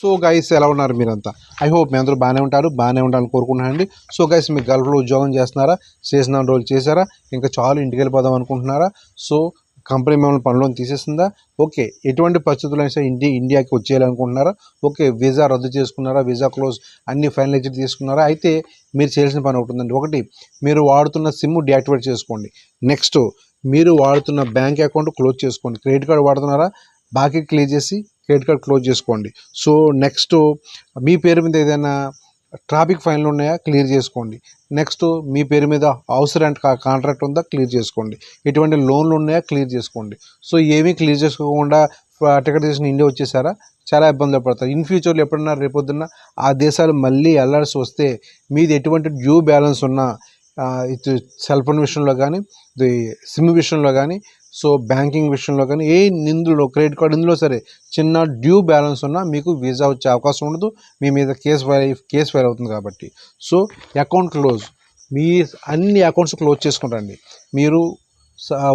So guys ఎలా ఉన్నారు మీరంతా? ఐ హోప్ మీ అందరూ బాగానే ఉంటారు బాగానే ఉండాలని కోరుకుంటున్నానండి. సో గైస్ మీ గల్ఫ్లో ఉద్యోగం చేస్తున్నారా? చేసిన రోజులు చేశారా? ఇంకా చాలు ఇంటికి వెళ్ళిపోదాం అనుకుంటున్నారా? సో కంపెనీ మిమ్మల్ని పనిలోని తీసేసిందా? ఓకే ఎటువంటి పరిస్థితులు అయినా ఇండి ఇండియాకి వచ్చేయాలనుకుంటున్నారా? ఓకే వీసా రద్దు చేసుకున్నారా? వీసా క్లోజ్ అన్ని ఫైనలైజ్ తీసుకున్నారా? అయితే మీరు చేయాల్సిన పని ఒకటి ఉందండి. ఒకటి మీరు వాడుతున్న సిమ్ డియాక్టివేట్ చేసుకోండి. నెక్స్ట్ మీరు వాడుతున్న బ్యాంక్ అకౌంట్ క్లోజ్ చేసుకోండి. క్రెడిట్ కార్డు వాడుతున్నారా? బాకీ క్లియర్ చేసి క్రెడిట్ కార్డ్ క్లోజ్ చేసుకోండి. సో నెక్స్ట్ మీ పేరు మీద ఏదైనా ట్రాఫిక్ ఫైన్లు ఉన్నాయా? క్లియర్ చేసుకోండి. నెక్స్ట్ మీ పేరు మీద హౌస్ రెంట్ కాంట్రాక్ట్ ఉందా? క్లియర్ చేసుకోండి. ఎటువంటి లోన్లు ఉన్నాయా? క్లియర్ చేసుకోండి. సో ఏమీ క్లియర్ చేసుకోకుండా టికెట్ తీసుకుని ఇండియా వచ్చేసారా? చాలా ఇబ్బందులు పడతారు. ఇన్ ఫ్యూచర్లో ఎప్పుడన్నా రేపొద్దున్న ఆ దేశాలు మళ్ళీ వెళ్ళాల్సి వస్తే మీది ఎటువంటి డ్యూ బ్యాలెన్స్ ఉన్నా ఇటు సెల్ ఫోన్ విషయంలో కానీ సిమ్ విషయంలో కానీ సో బ్యాంకింగ్ విషయంలో కానీ ఏ నిందులో క్రెడిట్ కార్డు ఇందులో సరే చిన్న డ్యూ బ్యాలెన్స్ ఉన్నా మీకు వీసా వచ్చే అవకాశం ఉండదు. మీ మీద కేసు ఫైల్ కేసు ఫైల్ అవుతుంది కాబట్టి. So account close. మీ అన్ని అకౌంట్స్ క్లోజ్ చేసుకుంటారండి మీరు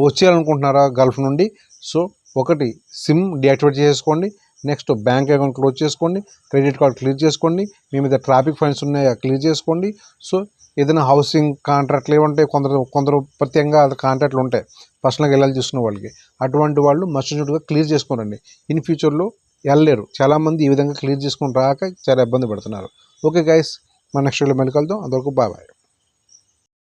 వచ్చేయాలనుకుంటున్నారా గల్ఫ్ నుండి? సో ఒకటి సిమ్ డియాక్టివేట్ చేసుకోండి నెక్స్ట్ బ్యాంక్ అకౌంట్ క్లోజ్ చేసుకోండి. క్రెడిట్ కార్డ్ క్లియర్ చేసుకోండి. మీ మీద ట్రాఫిక్ ఫైన్స్ ఉన్నాయా క్లియర్ చేసుకోండి. సో ఏదైనా హౌసింగ్ కాంట్రాక్ట్లు ఉంటాయి కొందరు కొందరు ప్రత్యేకంగా కాంట్రాక్ట్లు ఉంటాయి. పర్సనల్గా వెళ్ళాలి చూసుకున్న వాళ్ళకి. అటువంటి వాళ్ళు మస్టుగా క్లియర్ చేసుకోరండి ఇన్ ఫ్యూచర్లో వెళ్ళలేరు. చాలామంది ఈ విధంగా క్లియర్ చేసుకుని రాక చాలా ఇబ్బంది పడుతున్నారు. ఓకే గైస్ మన నెక్స్ట్ వీడియో మళ్ళీ కలుద్దాం. అంతవరకు బాయ్ బాయ్.